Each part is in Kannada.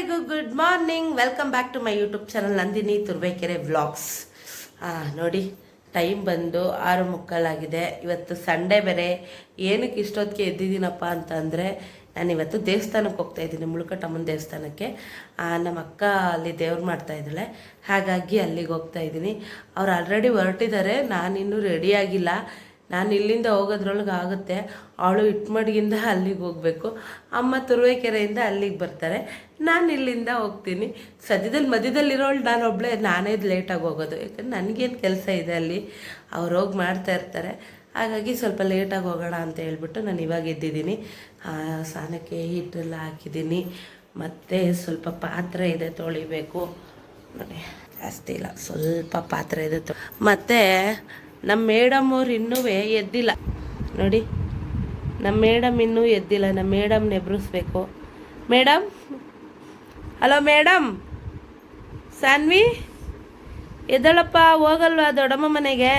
ಎಲ್ಲರಿಗೂ good morning welcome back to my YouTube channel Nandini Turbekere vlogs ನೋಡಿ ಟೈಮ್ ಬಂದು ಆರು ಮುಕ್ಕಾಲಾಗಿದೆ. ಇವತ್ತು ಸಂಡೇ ಬೇರೆ. ಏನಕ್ಕೆ ಇಷ್ಟೊತ್ತಿಗೆ ಎದ್ದಿದ್ದೀನಪ್ಪ ಅಂತಂದರೆ, ನಾನು ಇವತ್ತು ದೇವಸ್ಥಾನಕ್ಕೆ ಹೋಗ್ತಾ ಇದ್ದೀನಿ ಮುಳುಕಟ್ಟಮ್ಮನ ದೇವಸ್ಥಾನಕ್ಕೆ. ನಮ್ಮ ಅಕ್ಕ ಅಲ್ಲಿ ದೇವ್ರು ಮಾಡ್ತಾ ಇದ್ದಾಳೆ. ಹಾಗಾಗಿ ಅಲ್ಲಿಗೆ ಹೋಗ್ತಾ ಇದ್ದೀನಿ. ಅವ್ರು ಆಲ್ರೆಡಿ ಹೊರಟಿದ್ದಾರೆ. ನಾನಿನ್ನೂ ರೆಡಿ ಆಗಿಲ್ಲ. ನಾನು ಇಲ್ಲಿಂದ ಹೋಗೋದ್ರೊಳಗೆ ಆಗುತ್ತೆ. ಅವಳು ಇಟ್ಮಡಿಗಿಂದ ಅಲ್ಲಿಗೆ ಹೋಗಬೇಕು. ಅಮ್ಮ ತುರುವೇಕೆರೆಯಿಂದ ಅಲ್ಲಿಗೆ ಬರ್ತಾರೆ. ನಾನು ಇಲ್ಲಿಂದ ಹೋಗ್ತೀನಿ. ಸದ್ಯದಲ್ಲಿ ಮಧ್ಯದಲ್ಲಿರೋಳು ನಾನು ಒಬ್ಬಳೇ ನಾನೇ ಲೇಟಾಗಿ ಹೋಗೋದು. ಯಾಕಂದ್ರೆ ನನಗೇನು ಕೆಲಸ ಇದೆ ಅಲ್ಲಿ. ಅವ್ರು ಹೋಗಿ ಮಾಡ್ತಾ ಇರ್ತಾರೆ. ಹಾಗಾಗಿ ಸ್ವಲ್ಪ ಲೇಟಾಗಿ ಹೋಗೋಣ ಅಂತ ಹೇಳ್ಬಿಟ್ಟು ನಾನು ಇವಾಗ ಎದ್ದಿದ್ದೀನಿ. ಸ್ನಾನಕ್ಕೆ ಹಿಟ್ಟೆಲ್ಲ ಹಾಕಿದ್ದೀನಿ. ಮತ್ತು ಸ್ವಲ್ಪ ಪಾತ್ರೆ ಇದೆ ತೊಳಿಬೇಕು. ನೋಡಿ ಜಾಸ್ತಿ ಇಲ್ಲ, ಸ್ವಲ್ಪ ಪಾತ್ರೆ ಇದೆ ಮತ್ತು ನಮ್ಮ ಮೇಡಮ್ ಅವ್ರು ಇನ್ನೂ ಎದ್ದಿಲ್ಲ. ನೋಡಿ ನಮ್ಮ ಮೇಡಮ್ ಇನ್ನೂ ಎದ್ದಿಲ್ಲ. ನಮ್ಮ ಮೇಡಮ್ ನೆಬ್ರಿಸ್ಬೇಕು. ಮೇಡಮ್? Hello madam? ಸಾನ್ವಿ? ಎದ್ದಳಪ್ಪ ಹೋಗಲ್ವಾ ದೊಡ್ಡಮ್ಮ ಮನೆಗೆ?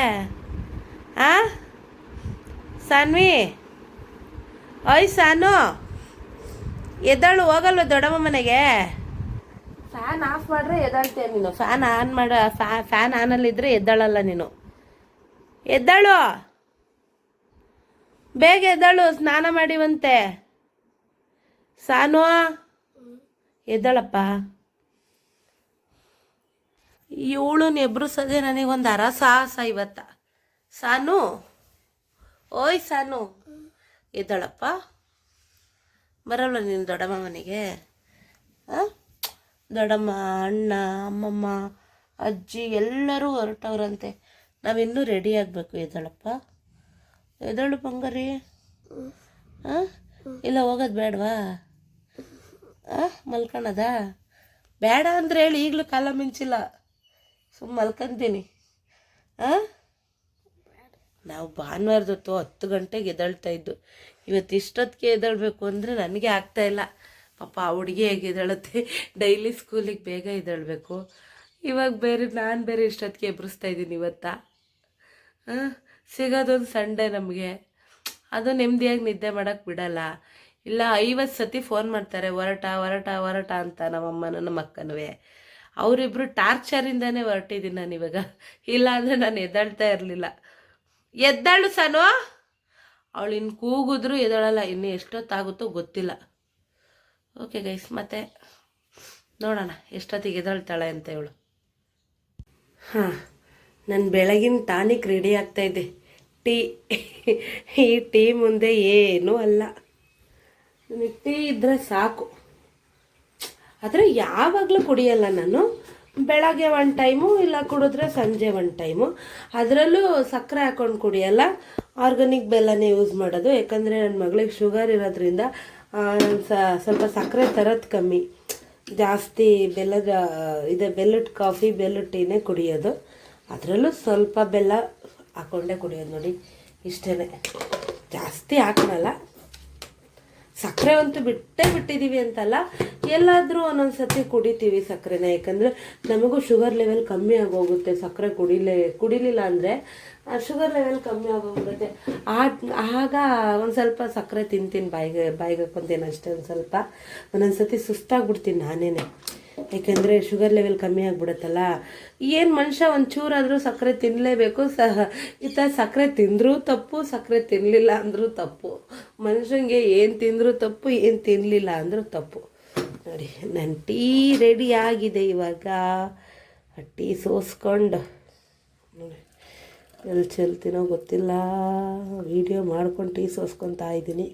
ಆ? ಸಾನ್ವಿ? ಓಯ್ ಸಾನು? ಎದ್ದಳು ಹೋಗಲ್ವ ದೊಡ್ಡಮ್ಮ ಮನೆಗೆ? ಫ್ಯಾನ್ ಆಫ್ ಮಾಡ್ರೆ ಎದ್ದಾಳ್ತೀಯ ನೀನು? ಫ್ಯಾನ್ ಆನ್ ಮಾಡ ಫ್ಯಾನ್ ಆನಲ್ಲಿದ್ದರೆ ಎದ್ದಾಳಲ್ಲ ನೀನು. ಎದ್ದಾಳು? ಬೇಗ ಎದ್ದಾಳು, ಸ್ನಾನ ಮಾಡಿವಂತೆ. ಸಾನು ಎದ್ದಾಳಪ್ಪ. ಇವಳು ನೆಬ್ರಿಸೋದೆ ನನಗೊಂದು ಅರ ಸಾಹಸ ಇವತ್ತ. ಸಾನು? ಓಯ್ ಸಾನು. ಎದ್ದಾಳಪ್ಪ. ಬರಲ್ಲ ನೀನು ದೊಡ್ಡಮ್ಮ ಮನೆಗೆ ದೊಡ್ಡಮ್ಮ, ಅಣ್ಣ, ಅಮ್ಮಮ್ಮ, ಅಜ್ಜಿ ಎಲ್ಲರೂ ಹೊರಟವ್ರಂತೆ. ನಾವಿನ್ನೂ ರೆಡಿ ಆಗಬೇಕು, ಎದ್ದಳಪ್ಪ. ಎದ್ದಳು ಬಂಗಾರಿ ಹಾಂ ಇಲ್ಲ, ಹೋಗೋದು ಬೇಡವಾ? ಮಲ್ಕೊಳದ ಬೇಡ ಅಂದ್ರೆ ಹೇಳಿ, ಈಗಲೂ ಕಾಲ ಮಿಂಚಿಲ್ಲ. ಸುಮ್ಮ ಮಲ್ಕೊಂತೀನಿ. ಹಾಂ ನಾವು ಭಾನುವಾರದೊತ್ತು ಹತ್ತು ಗಂಟೆಗೆ ಎದಳ್ತಾ ಇದ್ದು, ಇವತ್ತು ಇಷ್ಟೊತ್ತಿಗೆ ಎದಳಬೇಕು ಅಂದರೆ ನನಗೆ ಆಗ್ತಾ ಇಲ್ಲ. ಪಾಪ, ಆ ಹುಡುಗಿ ಹೇಗೆ ಎದಳುತ್ತೆ ಡೈಲಿ ಸ್ಕೂಲಿಗೆ ಬೇಗ ಎದಳಬೇಕು ಇವಾಗ ಬೇರೆ, ನಾನು ಬೇರೆ ಇಷ್ಟೊತ್ತಿಗೆ ಎಬ್ರಿಸ್ತಾ ಇದ್ದೀನಿ ಇವತ್ತಾ. ಹಾಂ ಸಿಗೋದೊಂದು ಸಂಡೇ ನಮಗೆ. ಅದು ನೆಮ್ಮದಿಯಾಗಿ ನಿದ್ದೆ ಮಾಡೋಕ್ಕೆ ಬಿಡಲ್ಲ. ಇಲ್ಲ, ಐವತ್ತು ಸತಿ ಫೋನ್ ಮಾಡ್ತಾರೆ, ಹೊರಟ ಹೊರಟ ಹೊರಟ ಅಂತ ನಮ್ಮಮ್ಮನ ನಮ್ಮ ಅಕ್ಕನೂ ಅವರಿಬ್ಬರು ಟಾರ್ಚರಿಂದನೇ ಹೊರಟಿದ್ದೀನಿ ನಾನು ಇವಾಗ. ಇಲ್ಲ ಅಂದರೆ ನಾನು ಎದ್ದಾಳ್ತಾ ಇರಲಿಲ್ಲ. ಎದ್ದಾಳು ಸನು? ಅವಳು ಇನ್ನು ಕೂಗಿದ್ರು ಎದ್ದಾಳಲ್ಲ, ಇನ್ನು ಎಷ್ಟೊತ್ತಾಗುತ್ತೋ ಗೊತ್ತಿಲ್ಲ. ಓಕೆ ಗೈಸ್ ಮತ್ತೆ ನೋಡೋಣ, ಎಷ್ಟೊತ್ತಿಗೆ ಎದ್ದಾಳ್ತಾಳೆ ಅಂತ ಇವಳು ಹಾಂ. ನನ್ನ ಬೆಳಗಿನ ಟಾನಿಕ್ ರೆಡಿ ಆಗ್ತಾ ಇದೆ. ಟೀ, ಈ ಟೀ ಮುಂದೆ ಏನೂ ಅಲ್ಲ. ನನಗೆ ಟೀ ಇದ್ದರೆ ಸಾಕು. ಆದರೆ ಯಾವಾಗಲೂ ಕುಡಿಯಲ್ಲ ನಾನು. ಬೆಳಗ್ಗೆ ಒಂದು ಟೈಮು, ಇಲ್ಲ ಕುಡಿದ್ರೆ ಸಂಜೆ ಒಂದು ಟೈಮು. ಅದರಲ್ಲೂ ಸಕ್ಕರೆ ಹಾಕೊಂಡು ಕುಡಿಯಲ್ಲ. ಆರ್ಗಾನಿಕ್ ಬೆಲ್ಲನೇ ಯೂಸ್ ಮಾಡೋದು. ಯಾಕಂದರೆ ನನ್ನ ಮಗಳಿಗೆ ಶುಗರ್ ಇರೋದ್ರಿಂದ ಸ್ವಲ್ಪ ಸಕ್ಕರೆ ತರೋದು ಕಮ್ಮಿ. ಜಾಸ್ತಿ ಬೆಲ್ಲದ, ಇದೆ ಬೆಲ್ಲದ ಕಾಫಿ ಬೆಲ್ಲದ ಟೀನೇ ಕುಡಿಯೋದು. ಅದರಲ್ಲೂ ಸ್ವಲ್ಪ ಬೆಲ್ಲ ಹಾಕ್ಕೊಂಡೇ ಕುಡಿಯೋದು ನೋಡಿ ಇಷ್ಟೇ ಜಾಸ್ತಿ ಹಾಕೋಲ್ಲ. ಸಕ್ಕರೆ ಅಂತೂ ಬಿಟ್ಟೇ ಬಿಟ್ಟಿದ್ದೀವಿ ಅಂತಲ್ಲ, ಎಲ್ಲಾದರೂ ಒಂದೊಂದು ಸತಿ ಕುಡಿತೀವಿ ಸಕ್ಕರೆನ. ಯಾಕಂದರೆ ನಮಗೂ ಶುಗರ್ ಲೆವೆಲ್ ಕಮ್ಮಿ ಆಗೋಗುತ್ತೆ, ಸಕ್ಕರೆ ಕುಡಿಲೇ, ಕುಡಿಲಿಲ್ಲ ಅಂದರೆ ಶುಗರ್ ಲೆವೆಲ್ ಕಮ್ಮಿ ಆಗೋಗುತ್ತೆ ಆಗ ಒಂದು ಸ್ವಲ್ಪ ಸಕ್ಕರೆ ತಿಂತೀನಿ, ಬಾಯಿಗೆ ಬಾಯಿಗೆ ಹಾಕ್ಕೊಂತೀನಿ ಅಷ್ಟೇ ಒಂದು ಸ್ವಲ್ಪ. ಒಂದೊಂದು ಸತಿ ಸುಸ್ತಾಗ್ಬಿಡ್ತೀನಿ ನಾನೇನೆ. ಯಾಕೆಂದರೆ ಶುಗರ್ ಲೆವೆಲ್ ಕಮ್ಮಿ ಆಗಿಬಿಡುತ್ತಲ್ಲ. ಏನು ಮನುಷ್ಯ ಒಂಚೂರಾದರೂ ಸಕ್ಕರೆ ತಿನ್ನಲೇಬೇಕು ಸಹ ಈ ಥರ ಸಕ್ಕರೆ ತಿಂದರೂ ತಪ್ಪು, ಸಕ್ಕರೆ ತಿನ್ನಲಿಲ್ಲ ಅಂದರೂ ತಪ್ಪು. ಮನುಷ್ಯಂಗೆ ಏನು ತಿಂದರೂ ತಪ್ಪು, ಏನು ತಿನ್ನಲಿಲ್ಲ ಅಂದರೂ ತಪ್ಪು. ನೋಡಿ ನನ್ನ ಟೀ ರೆಡಿ ಆಗಿದೆ ಇವಾಗ. ಟೀ ಸೋಸ್ಕೊಂಡು. ನೋಡಿ ಎಲ್ಲಿ ಚೆಲ್ತೀನೋ ಗೊತ್ತಿಲ್ಲ. ವಿಡಿಯೋ ಮಾಡ್ಕೊಂಡು ಟೀ ಸೋಸ್ಕೊತಾ ಇದ್ದೀನಿ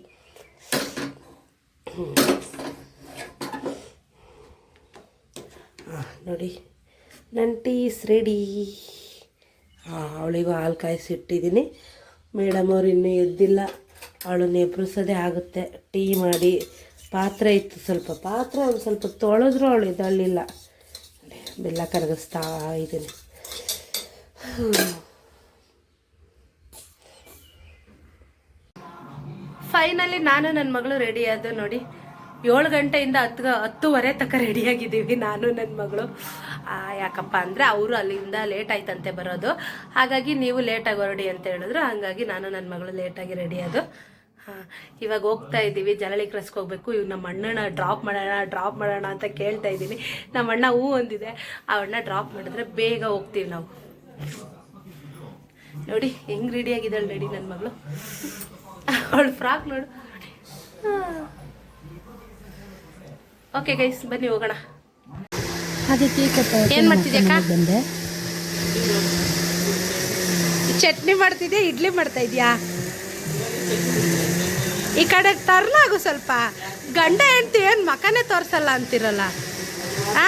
ಹಾಂ ನೋಡಿ, ನನ್ನ ಟೀಸ್ ರೆಡಿ ಹಾಂ ಅವಳಿಗೂ ಹಾಲು ಕಾಯಿಸಿಟ್ಟಿದ್ದೀನಿ ಮೇಡಮ್ ಅವ್ರು ಇನ್ನೂ ಎದ್ದಿಲ್ಲ. ಅವಳು ನೆಬ್ರಿಸೋದೇ ಆಗುತ್ತೆ. ಟೀ ಮಾಡಿ, ಪಾತ್ರೆ ಇತ್ತು ಸ್ವಲ್ಪ. ಪಾತ್ರೆ ಒಂದು ಸ್ವಲ್ಪ ತೊಳೆದ್ರು ಅವಳು ಎದ್ದಳ್ಳಿಲ್ಲ ಬೆಲ್ಲ ಕರಗಿಸ್ತಾ ಇದ್ದೀನಿ. ಫೈನಲಿ ನಾನು ನನ್ನ ಮಗಳು ರೆಡಿ ಆದ ನೋಡಿ. ಏಳು ಗಂಟೆಯಿಂದ ಹತ್ತು ಹತ್ತುವರೆ ತನಕ ರೆಡಿಯಾಗಿದ್ದೀವಿ ನಾನು ನನ್ನ ಮಗಳು. ಯಾಕಪ್ಪ ಅಂದರೆ ಅವರು ಅಲ್ಲಿಂದ ಲೇಟ್ ಆಯ್ತಂತೆ ಬರೋದು. ಹಾಗಾಗಿ ನೀವು ಲೇಟಾಗಿ ಹೊರಡಿ ಅಂತ ಹೇಳಿದ್ರು. ಹಾಗಾಗಿ ನಾನು ನನ್ನ ಮಗಳು ಲೇಟಾಗಿ ರೆಡಿಯಾದು ಹಾಂ, ಇವಾಗ ಹೋಗ್ತಾ ಇದ್ದೀವಿ. ಜಲಳಿ ಕ್ರಸ್ಗೆ ಹೋಗ್ಬೇಕು. ಇವ್ ನಮ್ಮ ಅಣ್ಣನ ಡ್ರಾಪ್ ಮಾಡೋಣ ಡ್ರಾಪ್ ಮಾಡೋಣ ಅಂತ ಕೇಳ್ತಾ ಇದ್ದೀನಿ. ನಮ್ಮ ಅಣ್ಣ ಹೂ ಒಂದಿದೆ. ಆ ಅಣ್ಣ ಡ್ರಾಪ್ ಮಾಡಿದ್ರೆ ಬೇಗ ಹೋಗ್ತೀವಿ ನಾವು. ನೋಡಿ, ಹೆಂಗ್ ರೆಡಿ ಆಗಿದ್ದಾಳೆ ರೆಡಿ ನನ್ನ ಮಗಳು. ಅವಳು ಫ್ರಾಕ್ ನೋಡು. ಓಕೆ ಗೈಸ್ ಬನ್ನಿ ಹೋಗೋಣ. ಅದಕ್ಕೆ ಏನ್ ಮಾಡ್ತಿದ್ಯಕ್ಕ ಬಂದೆ. ಚಟ್ನಿ ಮಾಡ್ತಿದ್ಯಾ ಇಡ್ಲಿ ಮಾಡ್ತಾ ಇದೀಯಾ? ಈ ಕಡೆ ತರ್ಲಾಗು ಸ್ವಲ್ಪ. ಗಂಡ ಹೆಂಡ್ತಿ ಏನು ಮಕನೇ ತೋರ್ಸಲ್ಲ ಅಂತಿರಲ್ಲ. ಆ?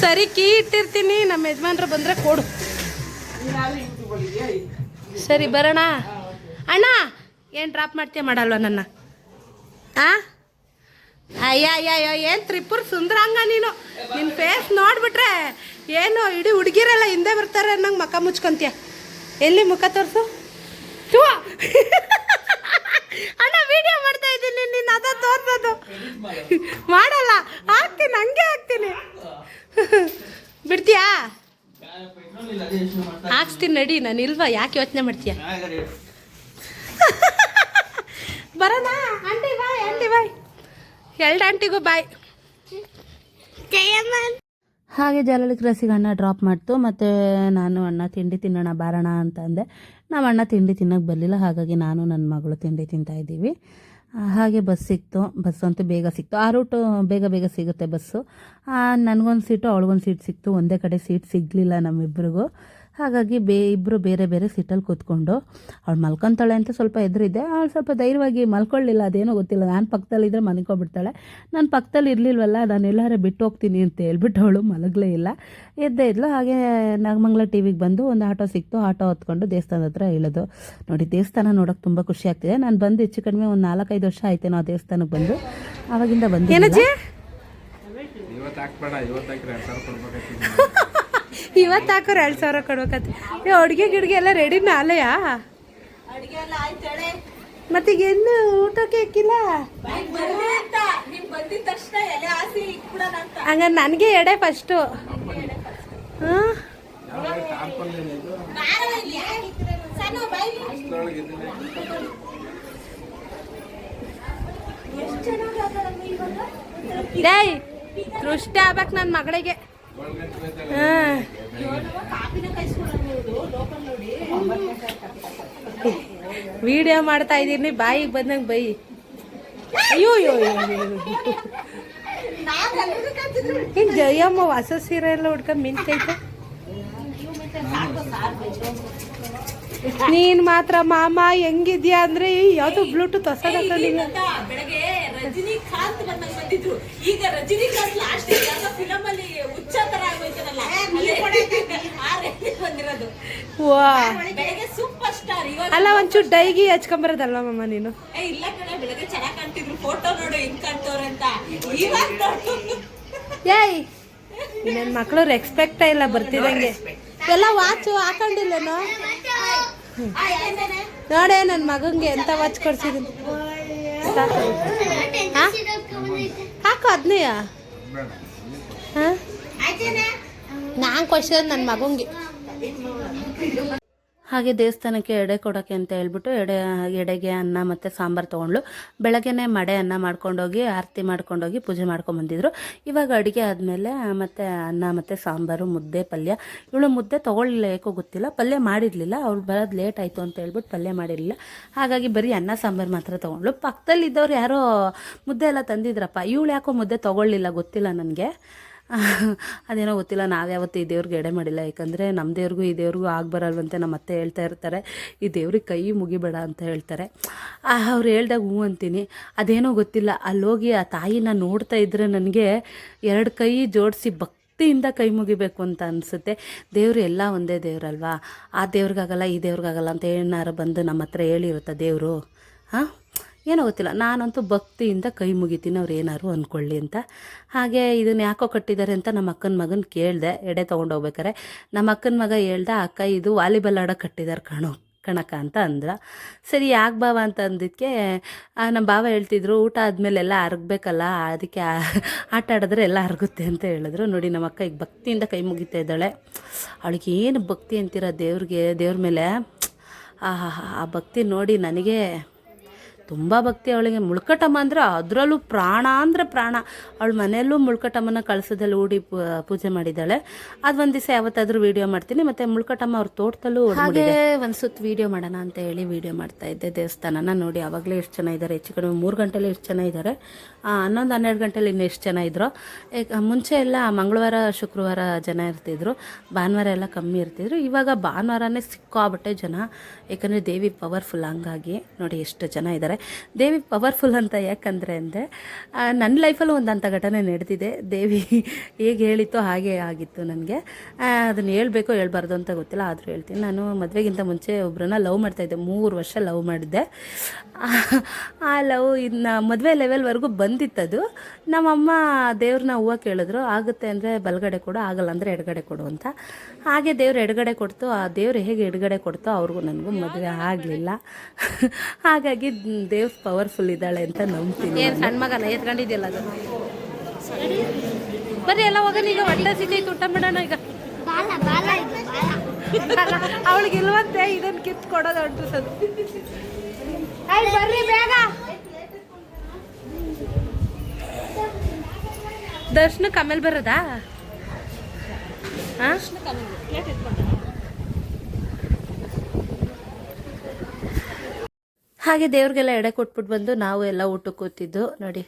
ಸರಿ ಕೀ ಇಟ್ಟಿರ್ತೀನಿ. ನಮ್ಮ ಯಜಮಾನ್ರು ಬಂದ್ರೆ ಕೊಡು. ಸರಿ ಬರೋಣ. ಅಣ್ಣ ಏನು ಡ್ರಾಪ್ ಮಾಡ್ತೀಯ ಮಾಡಲ್ವ ನನ್ನ? ಆ? ಅಯ್ಯ ಅಯ್ಯ ಏನು ತ್ರಿಪುರ್ ಸುಂದರಾಂಗ ನೀನು? ನಿನ್ನ ಫೇಸ್ ನೋಡ್ಬಿಟ್ರೆ ಏನು ಇಡೀ ಹುಡುಗಿರೆಲ್ಲ ಹಿಂದೆ ಬರ್ತಾರೆ ಅನ್ನಂಗೆ ಮುಖ ಮುಚ್ಕೊಂತೀಯ? ಎಲ್ಲಿ ಮುಖ ತೋರಿಸು? ಚೂ ಅಣ್ಣ ವಿಡಿಯೋ ಮಾಡ್ತಾ ಇದ್ದೀನಿ, ನೀನು ಅದ ತೋರ್ಸೋದು. ಮಾಡಲ್ಲ, ಹಾಕ್ತೀನಿ, ಹಂಗೆ ಹಾಕ್ತೀನಿ. ಬಿಡ್ತೀಯಾ? ಹಾಕ್ಸ್ತೀನಿ, ನಡಿ, ನಾನು ಇಲ್ವಾ? ಯಾಕೆ ಯೋಚನೆ ಮಾಡ್ತೀಯ? ಬರೋಣ ಆಂಟಿ ಬಾಯ್ ಆಂಟಿ ಬಾಯ್ ಎರಡು ಆಂಟಿಗೂ ಬಾಯ್ ಹಾಗೆ ಜಲಳಿ ರಸಿಗೆ ಅಣ್ಣ ಡ್ರಾಪ್ ಮಾಡ್ತು. ಮತ್ತು ನಾನು ಅಣ್ಣ ತಿಂಡಿ ತಿನ್ನೋಣ ಬಾರೋಣ ಅಂತ ಅಂದೆ. ನಮ್ಮ ಅಣ್ಣ ತಿಂಡಿ ತಿನ್ನೋಕೆ ಬರಲಿಲ್ಲ. ಹಾಗಾಗಿ ನಾನು ನನ್ನ ಮಗಳು ತಿಂಡಿ ತಿಂತಾ ಇದ್ದೀವಿ. ಹಾಗೆ ಬಸ್ ಸಿಕ್ತು. ಬಸ್ ಅಂತೂ ಬೇಗ ಸಿಕ್ತು. ಆ ರೂಟು ಬೇಗ ಬೇಗ ಸಿಗುತ್ತೆ ಬಸ್ಸು. ನನಗೊಂದು ಸೀಟು ಅವಳಿಗೊಂದು ಸೀಟ್ ಸಿಕ್ತು. ಒಂದೇ ಕಡೆ ಸೀಟ್ ಸಿಗಲಿಲ್ಲ ನಮ್ಮಿಬ್ಬರಿಗೂ ಹಾಗಾಗಿ ಬೇ ಇಬ್ಬರು ಬೇರೆ ಬೇರೆ ಸೀಟಲ್ಲಿ ಕೂತ್ಕೊಂಡು ಅವಳು ಮಲ್ಕೊತಾಳೆ ಅಂತ ಸ್ವಲ್ಪ ಎದುರಿದ್ದೆ ಅವಳು ಸ್ವಲ್ಪ ಧೈರ್ಯವಾಗಿ ಮಲ್ಕೊಳ್ಳಿಲ್ಲ ಅದೇನೋ ಗೊತ್ತಿಲ್ಲ. ನಾನು ಪಕ್ಕದಲ್ಲಿದ್ದರೆ ಮಲ್ಕೊಬಿಡ್ತಾಳೆ. ನಾನು ಪಕ್ಕದಲ್ಲಿ ಇರಲಿಲ್ವಲ್ಲ ನಾನು ಎಲ್ಲಾರ ಬಿಟ್ಟು ಹೋಗ್ತೀನಿ ಅಂತ ಹೇಳ್ಬಿಟ್ಟು ಅವಳು ಮಲಗಲೇ ಇಲ್ಲ. ಎದ್ದೇ ಇದ್ಲು. ಹಾಗೆ ನಾಗಮಂಗಲ ಟಿ ವಿಗೆ ಬಂದು ಒಂದು ಆಟೋ ಸಿಕ್ತು. ಆಟೋ ಹೊತ್ಕೊಂಡು ದೇವಸ್ಥಾನದ ಹತ್ರ ಇಳಿದು ನೋಡಿ ದೇವಸ್ಥಾನ ನೋಡೋಕೆ ತುಂಬ ಖುಷಿ ಆಗ್ತಿದೆ. ನಾನು ಬಂದು ಹೆಚ್ಚು ಕಡಿಮೆ ಒಂದು ನಾಲ್ಕೈದು ವರ್ಷ ಆಯ್ತೇನೋ ಆ ದೇವಸ್ಥಾನಕ್ಕೆ ಬಂದು. ಆವಾಗಿಂದ ಬಂದು ಏನಜ್ಜಿ? ಇವತ್ತು ಹಾಕೋರು ಎರಡು ಸಾವಿರ ಕೊಡ್ಬೇಕಂತ? ಏ, ಅಡುಗೆ ಗಿಡ್ಗೆ ಎಲ್ಲ ರೆಡಿ ನಾಲೆಯಾ ಮತ್ತೀಗ ಇನ್ನು ಊಟಕ್ಕೆ ಇಕ್ಕಿಲ್ಲ ಹಂಗ ನನಗೆ ಎಡೆ ಫಸ್ಟು ಹಾಂ? ಡೇಯ್ ದೃಷ್ಟಿ ಆಗ್ಬೇಕು ನನ್ನ ಮಗಳಿಗೆ. ವಿಡಿಯೋ ಮಾಡ್ತಾ ಇದ್ದೀನಿ ಬಾಯಿಗೆ ಬಂದಂಗೆ ಬೈ. ಅಯ್ಯೋ ಹಿಂಗೆ ಜಯಮ್ಮ ಹೊಸ ಸೀರೆ ಎಲ್ಲ ಹುಡ್ಕ ಮಿಂತೈತೆ ನೀನ್ ಮಾತ್ರ ಮಾಮ ಹೆಂಗಿದ್ಯಾ ಅಂದ್ರೆ ಯಾವ್ದು ಬ್ಲೂಟೂತ್ ಹೊಸ ಬೆಳಗ್ಗೆ ರಜನಿಕಾಂತ್ ಬಂದಂಗ್ ಬಂದಿದ್ರು. ಈಗ ರಜನಿಕಾಂತ್ ಲಾಸ್ಟ್ ಫಿಲಮ್ ಅಲ್ಲಿ ತರ ಆಗೋಯ್ತಾರಲ್ಲ ಆ ರೇಂಜ್ ಬಂದಿರೋದು. ವಾ. ಬೆಳಗ್ಗೆ ಸೂಪರ್ ಸ್ಟಾರ್ ಇವಾಗ ಅಲ್ಲ ಒಂಚೂರು ಡೈಗಿ ಹಚ್ಕೊಂಬರೋದಲ್ವಾ ಮಮ್ಮ ನೀನು? ಏ, ಇಲ್ಲ ಕಣ ಬೆಳಗ್ಗೆ ಚೆನ್ನಾಗಿ ಕಾಣ್ತಿದ್ರು. ಫೋಟೋ ನೋಡು ಹೆಂಗ್ ಕಾಣ್ತವ್ರೆ ಅಂತ. ಇವಾಗ ನೋಡು. ಏಯ್ ನನ್ನ ಮಕ್ಕಳು ರೆಸ್ಪೆಕ್ಟ ಇಲ್ಲ ಬರ್ತಿದಂಗೆ. ಎಲ್ಲ ವಾಚು ಹಾಕೊಂಡಿಲ್ಲೇನೋ? ನೋಡೆ ನನ್ನ ಮಗಂಗೆ ಎಂತ ವಾಚ್ ಕೊಡ್ಸಿದೀನಿ. ಸಾಕು. ಹಾ? ಹಾಕು ಅದನ್ನೇ ಹಾಂ? ನಾನು ಕೊಡ್ಸಿರೋದು ನನ್ನ ಮಗಂಗೆ. ಹಾಗೆ ದೇವಸ್ಥಾನಕ್ಕೆ ಎಡೆ ಕೊಡೋಕ್ಕೆ ಅಂತ ಹೇಳ್ಬಿಟ್ಟು ಎಡೆ ಎಡೆಗೆ ಅನ್ನ ಮತ್ತು ಸಾಂಬಾರು ತೊಗೊಂಡ್ಳು. ಬೆಳಗ್ಗೆನೆ ಮಡೆ ಅನ್ನ ಮಾಡ್ಕೊಂಡೋಗಿ ಆರತಿ ಮಾಡ್ಕೊಂಡೋಗಿ ಪೂಜೆ ಮಾಡ್ಕೊಂಬಂದಿದ್ರು ಇವಾಗ ಅಡುಗೆ ಆದಮೇಲೆ ಮತ್ತು ಅನ್ನ ಮತ್ತು ಸಾಂಬಾರು ಮುದ್ದೆ ಪಲ್ಯ. ಇವಳು ಮುದ್ದೆ ತೊಗೊಳ್ಳಿಲ್ಲ ಯಾಕೋ ಗೊತ್ತಿಲ್ಲ. ಪಲ್ಯ ಮಾಡಿರಲಿಲ್ಲ. ಅವ್ಳು ಬರೋದು ಲೇಟ್ ಆಯಿತು ಅಂತ ಹೇಳ್ಬಿಟ್ಟು ಪಲ್ಯ ಮಾಡಿರಲಿಲ್ಲ. ಹಾಗಾಗಿ ಬರೀ ಅನ್ನ ಸಾಂಬಾರು ಮಾತ್ರ ತೊಗೊಂಡ್ಳು. ಪಕ್ಕದಲ್ಲಿದ್ದವ್ರು ಯಾರೋ ಮುದ್ದೆ ಎಲ್ಲ ತಂದಿದ್ರಪ್ಪ. ಇವಳು ಯಾಕೋ ಮುದ್ದೆ ತೊಗೊಳ್ಳಿಲ್ಲ ಗೊತ್ತಿಲ್ಲ ನನಗೆ. ಅದೇನೋ ಗೊತ್ತಿಲ್ಲ, ನಾವ್ಯಾವತ್ತು ಈ ದೇವ್ರಿಗೆ ಎಡೆ ಮಾಡಿಲ್ಲ. ಯಾಕಂದರೆ ನಮ್ಮ ದೇವ್ರಿಗೂ ಈ ದೇವ್ರಿಗೂ ಆಗಿ ಬರಲ್ವಂತೆ ನಮ್ಮ ಅತ್ತೆ ಹೇಳ್ತಾ ಇರ್ತಾರೆ. ಈ ದೇವ್ರಿಗೆ ಕೈ ಮುಗಿಬೇಡ ಅಂತ ಹೇಳ್ತಾರೆ. ಅವ್ರು ಹೇಳ್ದಾಗ ಹ್ಞೂ ಅಂತೀನಿ. ಅದೇನೋ ಗೊತ್ತಿಲ್ಲ, ಅಲ್ಲೋಗಿ ಆ ತಾಯಿನ ನೋಡ್ತಾ ಇದ್ದರೆ ನನಗೆ ಎರಡು ಕೈ ಜೋಡಿಸಿ ಭಕ್ತಿಯಿಂದ ಕೈ ಮುಗಿಬೇಕು ಅಂತ ಅನಿಸುತ್ತೆ. ದೇವರು ಎಲ್ಲ ಒಂದೇ ದೇವರಲ್ವಾ? ಆ ದೇವ್ರಿಗಾಗಲ್ಲ, ಈ ದೇವ್ರಿಗಾಗಲ್ಲ ಅಂತ ಏನಾರು ಬಂದು ನಮ್ಮ ಹತ್ರ ಹೇಳಿರುತ್ತೆ ದೇವರು? ಹಾಂ ಏನೋ ಗೊತ್ತಿಲ್ಲ. ನಾನಂತೂ ಭಕ್ತಿಯಿಂದ ಕೈ ಮುಗಿತೀನಿ, ಅವ್ರು ಏನಾರು ಅಂದ್ಕೊಳ್ಳಿ ಅಂತ. ಹಾಗೆ ಇದನ್ನು ಯಾಕೋ ಕಟ್ಟಿದ್ದಾರೆ ಅಂತ ನಮ್ಮ ಅಕ್ಕನ ಮಗನ ಕೇಳಿದೆ, ಎಡೆ ತೊಗೊಂಡು ಹೋಗ್ಬೇಕಾರೆ. ನಮ್ಮ ಅಕ್ಕನ ಮಗ ಹೇಳ್ದೆ, ಅಕ್ಕ, ಇದು ವಾಲಿಬಾಲ್ ಆಡ ಕಟ್ಟಿದ್ದಾರೆ ಕಣೋ, ಕಣಕ ಅಂತ ಅಂದ್ರ. ಸರಿ, ಯಾಕೆ ಬಾವ ಅಂತ ಅಂದಿದ್ದಕ್ಕೆ ನಮ್ಮ ಬಾವ ಹೇಳ್ತಿದ್ರು, ಊಟ ಆದಮೇಲೆ ಎಲ್ಲ ಅರಗಬೇಕಲ್ಲ, ಅದಕ್ಕೆ ಆಟ ಆಡಿದ್ರೆ ಎಲ್ಲ ಅರಗುತ್ತೆ ಅಂತ ಹೇಳಿದ್ರು. ನೋಡಿ, ನಮ್ಮ ಅಕ್ಕ ಈಗ ಭಕ್ತಿಯಿಂದ ಕೈ ಮುಗಿತಾ ಇದ್ದಾಳೆ. ಅವಳಿಗೆ ಏನು ಭಕ್ತಿ ಅಂತೀರ ದೇವ್ರಿಗೆ, ದೇವ್ರ ಮೇಲೆ? ಆ ಭಕ್ತಿ ನೋಡಿ ನನಗೆ ತುಂಬ ಭಕ್ತಿ ಅವಳಿಗೆ. ಮುಳ್ಕಟಮ್ಮ ಅಂದರೆ ಅದರಲ್ಲೂ ಪ್ರಾಣ ಅಂದರೆ ಪ್ರಾಣ. ಅವಳ ಮನೆಯಲ್ಲೂ ಮುಳ್ಕಟಮ್ಮನ ಕಳಸದಲ್ಲಿ ಪೂ- ಪೂಜೆ ಮಾಡಿದ್ದಾಳೆ. ಅದು ಒಂದು ದಿವಸ ಯಾವತ್ತಾದರೂ ವಿಡಿಯೋ ಮಾಡ್ತೀನಿ. ಮತ್ತು ಮುಳ್ಕಟಮ್ಮ ಅವ್ರ ತೋಟದಲ್ಲೂ ಹಾಗೆ ಒಂದು ಸುತ್ತು ವಿಡಿಯೋ ಮಾಡೋಣ ಅಂತ ಹೇಳಿ ವಿಡಿಯೋ ಮಾಡ್ತಾ ಇದ್ದೆ ದೇವಸ್ಥಾನನ ನೋಡಿ. ಆವಾಗಲೇ ಎಷ್ಟು ಜನ ಇದ್ದಾರೆ ಹೆಚ್ಚು ಕಡಿಮೆ ಮೂರು ಗಂಟೆಲಿ ಎಷ್ಟು ಜನ ಇದ್ದಾರೆ ಹನ್ನೊಂದು ಹನ್ನೆರಡು ಗಂಟೆಲಿ ಇನ್ನು ಎಷ್ಟು ಜನ ಈಗ ಮುಂಚೆ ಎಲ್ಲ ಮಂಗಳವಾರ, ಶುಕ್ರವಾರ ಜನ ಇರ್ತಿದ್ರು. ಭಾನುವಾರ ಎಲ್ಲ ಕಮ್ಮಿ ಇರ್ತಿದ್ರು. ಇವಾಗ ಭಾನುವಾರನೇ ಸಿಕ್ಕಾಬಿಟ್ಟೆ ಜನ. ಯಾಕಂದರೆ ದೇವಿ ಪವರ್ಫುಲ್ ಹಂಗಾಗಿ ನೋಡಿ ಎಷ್ಟು ಜನ ಇದ್ದಾರೆ ದೇವಿ ಪವರ್ಫುಲ್ ಅಂತ ಯಾಕಂದರೆ ಅಂದರೆ ನನ್ನ ಲೈಫಲ್ಲೂ ಒಂದು ಅಂಥ ಘಟನೆ ನಡೆದಿದೆ. ದೇವಿ ಹೇಗೆ ಹೇಳಿತ್ತೋ ಹಾಗೆ ಆಗಿತ್ತು ನನಗೆ. ಅದನ್ನು ಹೇಳಬೇಕೋ ಹೇಳ್ಬಾರ್ದು ಅಂತ ಗೊತ್ತಿಲ್ಲ, ಆದರೂ ಹೇಳ್ತೀನಿ. ನಾನು ಮದುವೆಗಿಂತ ಮುಂಚೆ ಒಬ್ಬರನ್ನ ಲವ್ ಮಾಡ್ತಾಯಿದ್ದೆ ಮೂರು ವರ್ಷ ಲವ್ ಮಾಡಿದ್ದೆ. ಆ ಲವ್ ಇನ್ನು ಮದುವೆ ಲೆವೆಲ್ವರೆಗೂ ಬಂದಿತ್ತದು. ನಮ್ಮಮ್ಮ ದೇವ್ರನ್ನ ಹೂವು ಕೇಳಿದ್ರು, ಆಗುತ್ತೆ ಅಂದರೆ ಬಲಗಡೆ ಕೊಡು, ಆಗಲ್ಲ ಅಂದರೆ ಎಡಗಡೆ ಕೊಡು ಅಂತ. ಹಾಗೆ ದೇವ್ರು ಎಡಗಡೆ ಕೊಡ್ತು, ಆ ದೇವ್ರು ಹೇಗೆ ಎಡಗಡೆ ಕೊಡ್ತೋ ಅವ್ರಿಗೂ ನನಗೂ ಮದುವೆ ಆಗಲಿಲ್ಲ. ಹಾಗಾಗಿ ದೇವ್ರು ಪವರ್ಫುಲ್ ಇದ್ದಾಳೆ ಅಂತ ನಂಬ್ತೀನಿ. ಏನು ಸಣ್ಣ ಮಗನ? ಎತ್ಕೊಂಡಿದ್ಯಲ್ಲ ಅದು? ಬರ್ರಿ ಎಲ್ಲ ಹೋಗೋಣ ಈಗ ಒಳ್ಳೆ ಸಿಕ್ಕೈತೆ ಊಟ ಮಾಡೋಣ ಈಗ. ಅವಳಿಗೆ ಇಲ್ವಂತೆ ಇದನ್ನ ಕಿತ್ತು ಕೊಡೋದು ಹೊಟ್ಟಿಸೋದು ಬರ್ರಿ ಬೇಗ. ದರ್ಶನಕ್ಕೆ ಆಮೇಲೆ ಬರೋದಾ? ಹಾ? ಹಾಗೆ ದೇವ್ರಿಗೆಲ್ಲ ಎಡೆ ಕೊಟ್ಬಿಟ್ಟು ಬಂದು ನಾವು ಎಲ್ಲ ಊಟಕ್ಕೆ ಕೂತಿದ್ದು. ನೋಡಿ,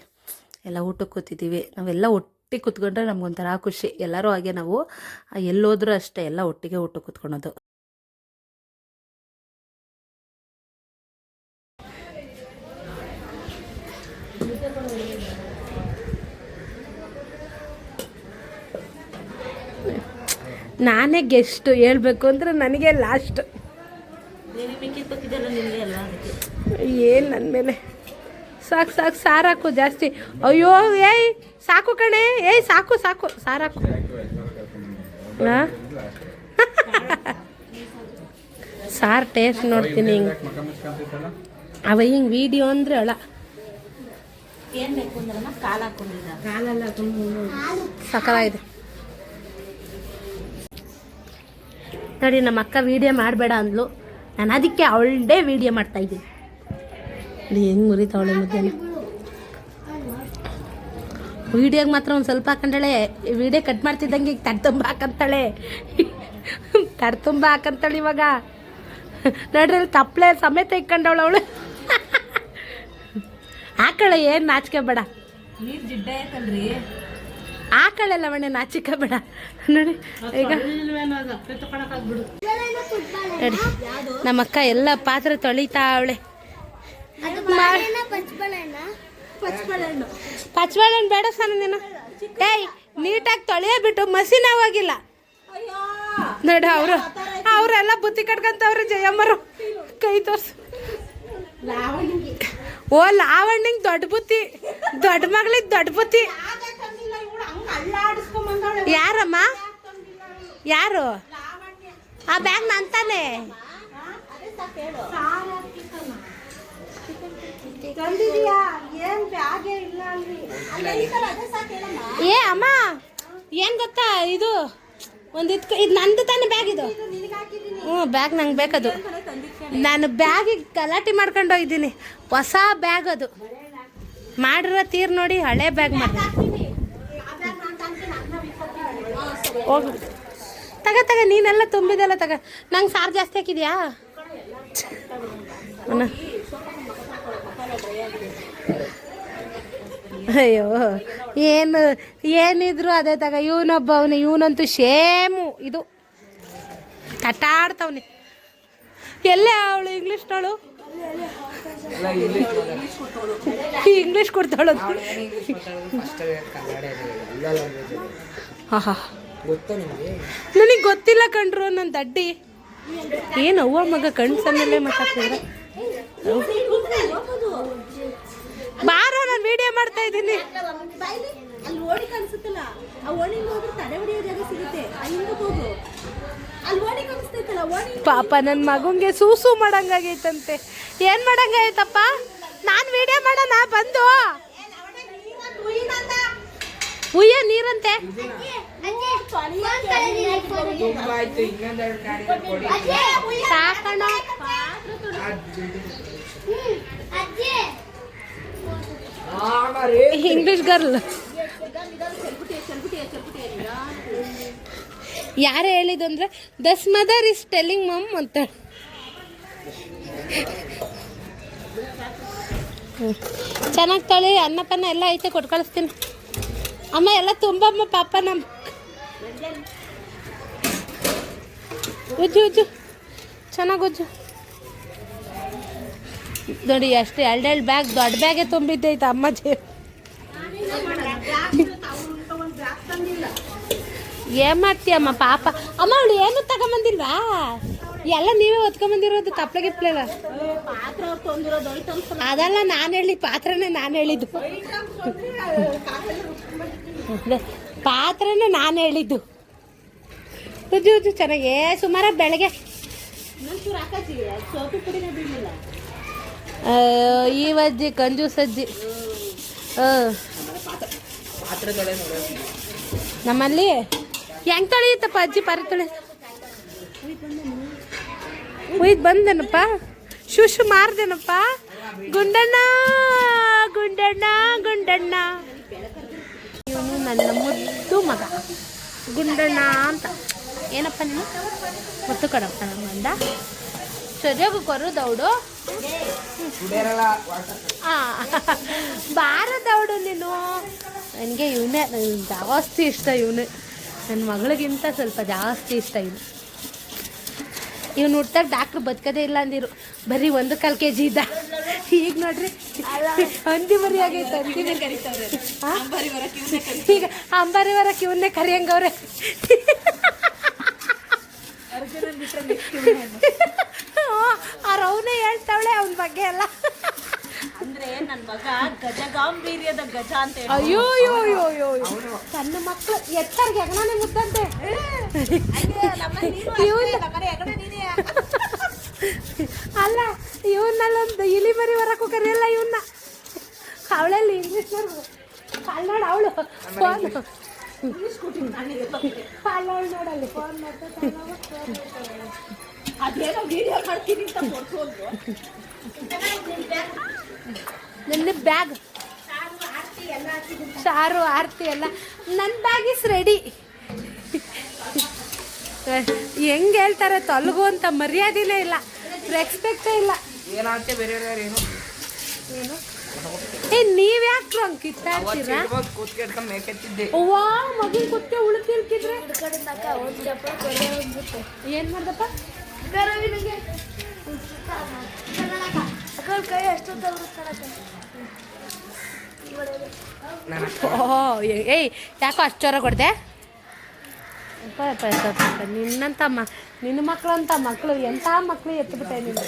ಎಲ್ಲ ಊಟಕ್ಕೆ ಕೂತಿದ್ದೀವಿ. ನಾವೆಲ್ಲ ಒಟ್ಟಿಗೆ ಕೂತ್ಕೊಂಡ್ರೆ ನಮ್ಗೊಂಥರ ಖುಷಿ. ಎಲ್ಲರೂ ಹಾಗೆ ನಾವು ಎಲ್ಲೋದ್ರೂ ಅಷ್ಟೇ ಎಲ್ಲ ಒಟ್ಟಿಗೆ ಊಟಕ್ಕೆ ಕೂತ್ಕೊಳೋದು ನಾನೇ ಗೆಸ್ಟು ಹೇಳ್ಬೇಕು ಅಂದ್ರೆ ನನಗೆ ಲಾಸ್ಟ್ ಏನು ನನ್ನ ಮೇಲೆ? ಸಾಕು ಸಾಕು ಸಾರಾಕು ಜಾಸ್ತಿ. ಅಯ್ಯೋ ಏಯ್ ಸಾಕು ಕಣೆ ಏಯ್ ಸಾಕು ಸಾಕು ಸಾರಾಕು. ಹಾಂ? ಸಾರು ಟೇಸ್ಟ್ ನೋಡ್ತೀನಿ ಹಿಂಗೆ. ಅವ ಹಿಂಗೆ ವಿಡಿಯೋ ಅಂದ್ರೆ ಅಳ. ಸಕಲಾಗಿದೆ ನೋಡಿ ನಮ್ಮ ಅಕ್ಕ ವಿಡಿಯೋ ಮಾಡಬೇಡ ಅಂದ್ಲು. ನಾನು ಅದಕ್ಕೆ ಅವಳೇ ವಿಡಿಯೋ ಮಾಡ್ತಾ ನೋಡಿ ಹೆಂಗೆ ಮುರಿತಾವಳೆ ಮಧ್ಯಾಹ್ನ? ವಿಡಿಯೋಗೆ ಮಾತ್ರ ಒಂದು ಸ್ವಲ್ಪ ಹಾಕೊಂಡಾಳೆ. ವಿಡಿಯೋ ಕಟ್ ಮಾಡ್ತಿದ್ದಂಗೆ ಈಗ ತಡ್ತುಂಬ ಹಾಕಂತಾಳೆ. ತಡ್ತುಂಬ ಹಾಕಂತಾಳೆ ಇವಾಗ. ನೋಡ್ರಿ ಅಲ್ಲಿ ತಪ್ಪಲೆ ಸಮೇತ ಇಕ್ಕಂಡವಳು ಅವಳು. ಹಾಕಳೆ ಏನು ನಾಚಿಕೆ ಬೇಡ ಆಕಳೆ ಲವಣ್ಯ ನಾಚಿಕ ಬೇಡ ನೋಡಿ ಈಗ ನೋಡಿ ನಮ್ಮ ಅಕ್ಕ ಎಲ್ಲ ಪಾತ್ರೆ ತೊಳಿತಾ ಪಚ್ಚಬಾಳೆಹಣ್ಣು? ಬೇಡ ಸಣ್ಣ ನೀನು. ಏಯ್ ನೀಟಾಗಿ ತೊಳೆಯೇ ಬಿಟ್ಟು ಮಸಿನ ಹೋಗಿಲ್ಲ ನೋಡ ಅವರು ಅವರೆಲ್ಲ ಬುತ್ತಿ ಕಟ್ಕೊಂತವ್ರೆ ಜಯಮ್ಮರು. ಕೈ ತೋರ್ಸು. ಓ ಲಾವಣ್ಣಿಂಗ್ ದೊಡ್ಡ ಬುತ್ತಿ. ದೊಡ್ಡ ಮಗಳಿಗೆ ದೊಡ್ಡ ಬುತ್ತಿ. ಯಾರಮ್ಮ? ಯಾರು? ಆ ಬ್ಯಾಗ್ ನಂತಾನೆ. ಏ ಅಮ್ಮ ಏನ್ ಗೊತ್ತಾ? ಇದು ಒಂದು ಇದ್ ಇದು ನಂದು ತಾನೆ ಬ್ಯಾಗ್ ಇದು. ಹ್ಞೂ ಬ್ಯಾಗ್ ನಂಗೆ ಬೇಕದು. ನಾನು ಬ್ಯಾಗಿಗೆ ಗಲಾಟೆ ಮಾಡ್ಕೊಂಡು ಹೋಗಿದ್ದೀನಿ. ಹೊಸ ಬ್ಯಾಗ್ ಅದು. ಮಾಡಿರೋ ತೀರ್ ನೋಡಿ ಹಳೆ ಬ್ಯಾಗ್ ಮಾಡಿ ಹೋಗು. ತಗ ತಗ ನೀನೆಲ್ಲ ತುಂಬಿದೆಲ್ಲ ತಗ. ನಂಗೆ ಸಾರು ಜಾಸ್ತಿ ಹಾಕಿದ್ಯಾ? ಅಣ್ಣ. ಅಯ್ಯೋ, ಏನು, ಏನಿದ್ರು ಅದೇ ತಗ. ಇವನೊಬ್ಬ ಅವನು, ಇವನಂತೂ ಶೇಮು ಇದು. ತಟಾಡ್ತವನೆ ಎಲ್ಲೇ ಅವಳು ಇಂಗ್ಲೀಷ್ನವಳು ಇಂಗ್ಲೀಷ್ ಕೊಡ್ತಾಳು? ಆಹಾ. ನನಗೆ ಗೊತ್ತಿಲ್ಲ ಕಣ್ರು ನನ್ನ ದಡ್ಡಿ. ಏನು ಅವ್ವ ಮಗ ಕಣ್ಸಲ್ಲೇ ಮಾತಾಡ್ತಿದ್ರೆ? ಬಾರೋ ನಾನು ವಿಡಿಯೋ ಮಾಡ್ತಾ ಇದ್ದೀನಿ. ಅಲ್ಲಿ ಓಡಿ ಕಾಣಿಸುತ್ತಲ್ಲ ಆ ಓಣಿಗೆ ಹೋದ್ರೆ ತಡೆ ಹೊಡಿಯೋ ಜಾಗ ಸಿಗುತ್ತೆ. ಅಲ್ಲಿಂದ ಹೋಗು. ಅಲ್ಲಿ ಓಣಿ ಕಾಣಿಸ್ತೈತಲ್ಲ ಓಣಿ ಪಾಪ ನನ್ನ ಮಗಂಗೆ ಸೂಸು ಮಾಡಂಗಾಗೈತಂತೆ. ಏನು ಮಾಡಂಗಾಗೈತಪ್ಪ ನಾನು ವಿಡಿಯೋ ಮಾಡೋಣ ಬಂದು. ಉಯ್ಯ ನೀರಂತೆ. ಸಾಕಣ ಇಂಗ್ಲಿಷ್ ಗರ್ಲ್ ಯಾರು ಹೇಳಿದಂದ್ರೆ this mother is telling mum ಅಂತ. ಚೆನ್ನಾಗಿ ತಳಿ ಅನ್ನಪನ್ನ ಎಲ್ಲ ಐತೆ ಕೊಟ್ಟು ಕಳಿಸ್ತೀನಿ ಅಮ್ಮ ಎಲ್ಲ ತುಂಬಮ್ಮ ಪಾಪ ನಮ್ಮ ಉಜ್ಜು ಉಜ್ಜು. ಚೆನ್ನಾಗಿ ಉಜ್ಜು. ನೋಡಿ, ಅಷ್ಟು ಎರಡೆರಡು ಬ್ಯಾಗ್ ದೊಡ್ಡ ಬ್ಯಾಗೆ ತುಂಬಿದ್ದೈತೆ ಅಮ್ಮ ಜೇ ಏನ್ ಮಾಡ್ತೀಯಮ್ಮ ಪಾಪ? ಅಮ್ಮ, ಅವಳು ಏನು ತಗೊಂಬಂದಿಲ್ವಾ? ಎಲ್ಲ ನೀವೇ ಒತ್ಕೊಂಬಂದಿರೋದು ತಪ್ಪಲೆ ಗಿಪ್ಲೆಲ್ಲ. ಅದಲ್ಲ, ನಾನು ಹೇಳಿ ಪಾತ್ರನೇ ನಾನು ಹೇಳಿದ್ದು. ಪಾತ್ರನೇ ನಾನು ಹೇಳಿದ್ದು. ಚೆನ್ನಾಗೇ ಉಜ್ಜು, ಚೆನ್ನಾಗೇ ಸುಮಾರ ಬೆಳಗ್ಗೆ. ಈ ವಜ್ಜಿ ಕಂಜು ಸಜ್ಜಿ. ನಮ್ಮಲ್ಲಿ? ಹೆಂಗ್ ತೊಳೆಯುತ್ತಪ್ಪ ಅಜ್ಜಿ ಪಾರಿ ತೊಳೆ? ಒಯ್ದು ಬಂದೇನಪ್ಪ. ಶು ಶು ಮಾರ್ದೇನಪ್ಪ. ಗುಂಡಣ್ಣ ಗುಂಡಣ್ಣ ಗುಂಡಣ್ಣ. ಇವನು ನನ್ನ ಮುದ್ದು ಮಗ. ಗುಂಡಣ್ಣ ಅಂತ. ಏನಪ್ಪ ನೀನು? ಮುತ್ತು ಕಡಪ್ಪ ಅಂದ ಸರಿಯಾಗಿ ಕೊರು ದೌಡು ಆ, ಬಾರ ದೌಡು ನೀನು. ನನಗೆ ಇವನೇ ಜಾಸ್ತಿ ಇಷ್ಟ ಇವನು. ನನ್ನ ಮಗಳಿಗಿಂತ ಸ್ವಲ್ಪ ಜಾಸ್ತಿ ಇಷ್ಟ ಇವನು. ಇವನು ಹುಡ್ತಾಗ ಡಾಕ್ಟ್ರು ಬದುಕದೇ ಇಲ್ಲ ಅಂದಿರು. ಬರೀ ಒಂದು ಕಾಲು ಕೆ ಜಿ ಇದ್ದ. ಈಗ ನೋಡ್ರಿ ಹಂದಿ ಮರಿ ಆಗೈತೆ ಹಂದಿ? ಈಗ ಅಂಬಾರಿ ವರಕ್ಕೆ ಇವನ್ನೇ ಕರಿಯಂಗವ್ರೆ. ಅವ್ರ ರೌನೇ ಹೇಳ್ತಾವಳೆ ಅವನ ಬಗ್ಗೆ ಎಲ್ಲ. ಅಂದ್ರೆ ನನ್ ಮಗ ಗಜಗಾಂಭೀರ್ಯದ ಗಜ ಅಂತ ಅಯ್ಯೋ ಅಯ್ಯೋ ಅಯ್ಯೋ ಅಯ್ಯೋ ಅಯ್ಯೋ. ಸಣ್ಣ ಮಕ್ಕಳು ಎತ್ತರ್ಗೆ ಹೆಗಣನೆ ಮುದ್ದಂತೆ ಅಲ್ಲ ಇವನ್ನಲ್ಲೊಂದು ಇಲಿ ಮರಿ ಬರಕ್ಕೂ ಕರೆಯಲ್ಲ ಇವನ್ನ ಅವಳಲ್ಲಿ ಇಂಗ್ಲೀಷ್ ಕಾಲ್ ನೋಡ ಅವಳು. ಫೋನ್ ಕಾಲ್ ನೋಡು ನೋಡಲ್ಲಿ ಫೋನ್ ಅದೇನೋ ವಿಡಿಯೋ ಮಾಡ್ತೀನಿ ಅಂತ ಕೊಡ್ಸೋದು ನನ್ನ ಬ್ಯಾಗ್ ಸಾರು ಆರತಿ ಎಲ್ಲ. ನನ್ನ ಬ್ಯಾಗ್ ಇಸ್ ರೆಡಿ ಹೆಂಗೆ ಹೇಳ್ತಾರೆ ತೊಲಗು ಅಂತ ಮರ್ಯಾದೆನೇ ಇಲ್ಲ. ರೆಸ್ಪೆಕ್ಟೇ ಇಲ್ಲ. ಏನಾಗ್ತೇ ಬೇರೆ ಏನು? ಏ ನೀವ್ ಯಾಕೆ ಹಂಗೆ ಕಿತ್ತಾಡ್ತೀರಾ ಅವ್ವಾ ಮಗಿನ ಕುತ್ತೆ ಉಳುಕಿಲ್ಕಿದ್ರೆ ಏನ್ ಮಾಡ್ದಪ್ಪ? ಓ ಏಯ್ ಯಾಕೋ ಅಷ್ಟು ಜ್ವರ ಕೊಡ್ದೆ? ನಿನ್ನಂತ ಮ, ನಿನ್ನ ಮಕ್ಕಳಂತ ಮಕ್ಕಳು ಎಂಥ ಮಕ್ಕಳು ಎತ್ತುಬಿಟ್ಟೆ ನೀನು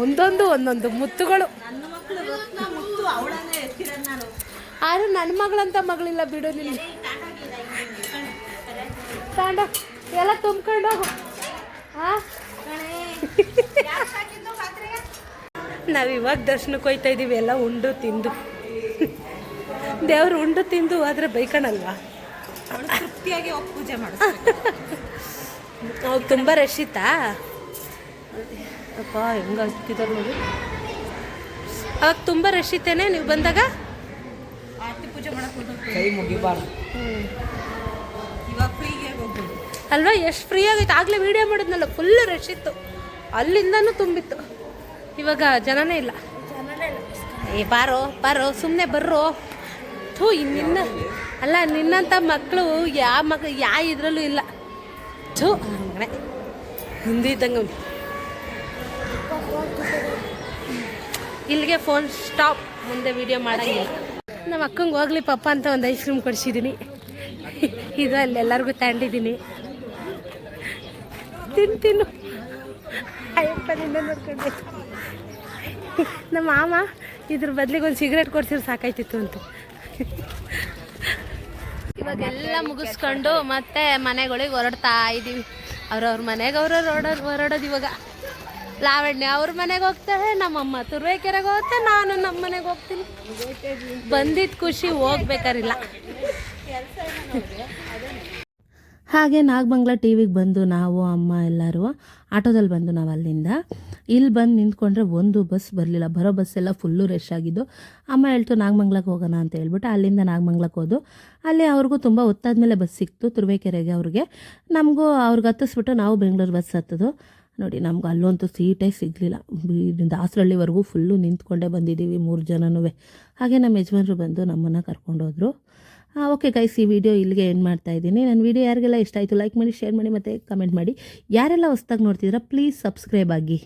ಒಂದೊಂದು ಒಂದೊಂದು ಮುತ್ತುಗಳು. ನನ್ನ ಆದ್ರೆ ನನ್ನ ಮಗಳಂತ ಮಗಳಿಲ್ಲ ಬಿಡು ನಿನ್ನ. ತಾಂಡ, ಎಲ್ಲ ತುಂಬ್ಕೊಂಡು ಹೋಗು. ನಾವು ಇವಾಗ ದರ್ಶನಕ್ಕೆ ಹೋಯ್ತಾ ಇದೀವಿ, ಎಲ್ಲ ಉಂಡು ತಿಂದು. ದೇವ್ರು ಉಂಡು ತಿಂದು ಆದರೆ ಬೈಕಣಲ್ವಾ? ತೃಪ್ತಿಯಾಗಿ ಹೋಗಿ ಪೂಜೆ ಮಾಡಿಸ್ಬೇಕು. ಅವಾಗ ತುಂಬ ರಶ್ ಇತ್ತಾ? ಅಪ್ಪ ಹೆಂಗ ಹಾಕಿದಾರೆ ನೋಡಿ. ಅವಾಗ ತುಂಬ ರಶ್ ಇತ್ತೇನೆ ನೀವು ಬಂದಾಗ? ಆರತಿ ಪೂಜೆ ಮಾಡಕ್ಕೆ ಮುಗಿಬಾರ್ದು. ಇವಾಗ ಫ್ರೀಗೆ ಹೋಗ್ಬೋದು. ಅಲ್ವಾ ಎಷ್ಟು ಫ್ರೀ ಆಗೈತೆ ಆಗಲೇ ವೀಡಿಯೋ ಮಾಡಿದ್ನಲ್ಲ ಫುಲ್ ರಶ್ ಇತ್ತು. ಅಲ್ಲಿಂದನೂ ತುಂಬಿತ್ತು. ಇವಾಗ ಜನನೇ ಇಲ್ಲ. ಏ ಬಾರೋ ಬಾರೋ ಸುಮ್ಮನೆ ಬರ್ರೋ. ಥೂ ನಿನ್ನ ಅಲ್ಲ ನಿನ್ನಂಥ ಮಕ್ಕಳು ಯಾವ ಮಗ ಯಾವ ಇದರಲ್ಲೂ ಇಲ್ಲ. ಥೂ ಹಿಂದಿ ಇದ್ದಂಗೆ ಇಲ್ಲಿಗೆ ಫೋನ್ ಸ್ಟಾಪ್ ಮುಂದೆ ವಿಡಿಯೋ ಮಾಡೋಂಗಿಲ್ಲ. ನಮ್ಮ ಅಕ್ಕಂಗೆ ಹೋಗ್ಲಿ ಪಪ್ಪ ಅಂತ ಒಂದು ಐಸ್ ಕ್ರೀಮ್ ಕೊಡಿಸಿದ್ದೀನಿ ಇದು ಅಲ್ಲಿ ಎಲ್ಲರಿಗೂ ತಗೊಂಡಿದ್ದೀನಿ ತಿನ್, ತಿನ್ನು. ಅಯ್ಯಪ್ಪ, ನಿನ್ನ ನೋಡ್ಕೊಂಡು. ನಮ್ಮ ಮಾಮ ಇದ್ರ ಬದ್ಲಿಗೆ ಒಂದು ಸಿಗರೇಟ್ ಕೊಡ್ಸಿದ್ರೆ ಸಾಕಾಯ್ತಿತ್ತು ಅಂತ. ಇವಾಗೆಲ್ಲ ಮುಗಿಸ್ಕೊಂಡು ಮತ್ತೆ ಮನೆಗಳಿಗೆ ಹೊರಡ್ತಾ ಇದ್ದೀವಿ ಅವ್ರವ್ರ ಮನೆಗೆ ಅವ್ರವ್ರು ಹೊರಡೋದು ಹೊರಡೋದು ಇವಾಗ. ಲಾವಣ್ಯ ಅವ್ರ ಮನೆಗೆ ಹೋಗ್ತಾರೆ ನಮ್ಮಮ್ಮ ತುರ್ವೇಕೆರೆಗೆ ಹೋಗುತ್ತೆ ನಾನು ನಮ್ಮ ಮನೆಗೆ ಹೋಗ್ತೀನಿ. ಬಂದಿದ್ದ ಖುಷಿ ಹೋಗ್ಬೇಕಾರಿಲ್ಲ. ಹಾಗೆ ನಾಗಮಂಗ್ಲ ಟಿ ವಿಗೆ ಬಂದು ನಾವು ಅಮ್ಮ ಎಲ್ಲರೂ ಆಟೋದಲ್ಲಿ ಬಂದು ನಾವು ಅಲ್ಲಿಂದ ಇಲ್ಲಿ ಬಂದು ನಿಂತ್ಕೊಂಡ್ರೆ ಒಂದು ಬಸ್ ಬರಲಿಲ್ಲ. ಬರೋ ಬಸ್ ಎಲ್ಲ ಫುಲ್ಲು ರಶ್ ಆಗಿದ್ದು, ಅಮ್ಮ ಹೇಳ್ತು, ನಾಗಮಂಗ್ಲಕ್ಕೆ ಹೋಗೋಣ ಅಂತ ಹೇಳ್ಬಿಟ್ಟು ಅಲ್ಲಿಂದ ನಾಗಮಂಗ್ಲಕ್ಕೆ ಹೋದು. ಅಲ್ಲಿ ಅವ್ರಿಗೂ ತುಂಬ ಹೊತ್ತಾದ್ಮೇಲೆ ಬಸ್ ಸಿಕ್ತು, ತುರುವೇಕೆರೆಗೆ ಅವ್ರಿಗೆ. ನಮಗೂ ಅವ್ರಿಗೆ ಹತ್ತಿಸ್ಬಿಟ್ಟು ನಾವು ಬೆಂಗಳೂರು ಬಸ್ ಹತ್ತದು. ನೋಡಿ, ನಮ್ಗೆ ಅಲ್ಲಂತೂ ಸೀಟೇ ಸಿಗಲಿಲ್ಲ. ದಾಸರಳ್ಳಿವರೆಗೂ ಫುಲ್ಲು ನಿಂತ್ಕೊಂಡೇ ಬಂದಿದ್ದೀವಿ ಮೂರು ಜನನೂ ಹಾಗೆ ನಮ್ಮ ಯಜಮಾನರು ಬಂದು ನಮ್ಮನ್ನು ಕರ್ಕೊಂಡೋದ್ರು ಓಕೆ ಗೈಸ್ ಈ ವಿಡಿಯೋ ಇಲ್ಲಿಗೆ ಏನು ಮಾಡ್ತಾ ಇದ್ದೀನಿ. ನನ್ನ ವಿಡಿಯೋ ಯಾರಿಗೆಲ್ಲ ಇಷ್ಟ ಆಯಿತು ಲೈಕ್ ಮಾಡಿ ಶೇರ್ ಮಾಡಿ ಮತ್ತು ಕಮೆಂಟ್ ಮಾಡಿ. ಯಾರೆಲ್ಲ ಹೊಸ್ದಾಗಿ ನೋಡ್ತಿದ್ದೀರಾ ಪ್ಲೀಸ್ ಸಬ್ಸ್ಕ್ರೈಬ್ ಆಗಿ.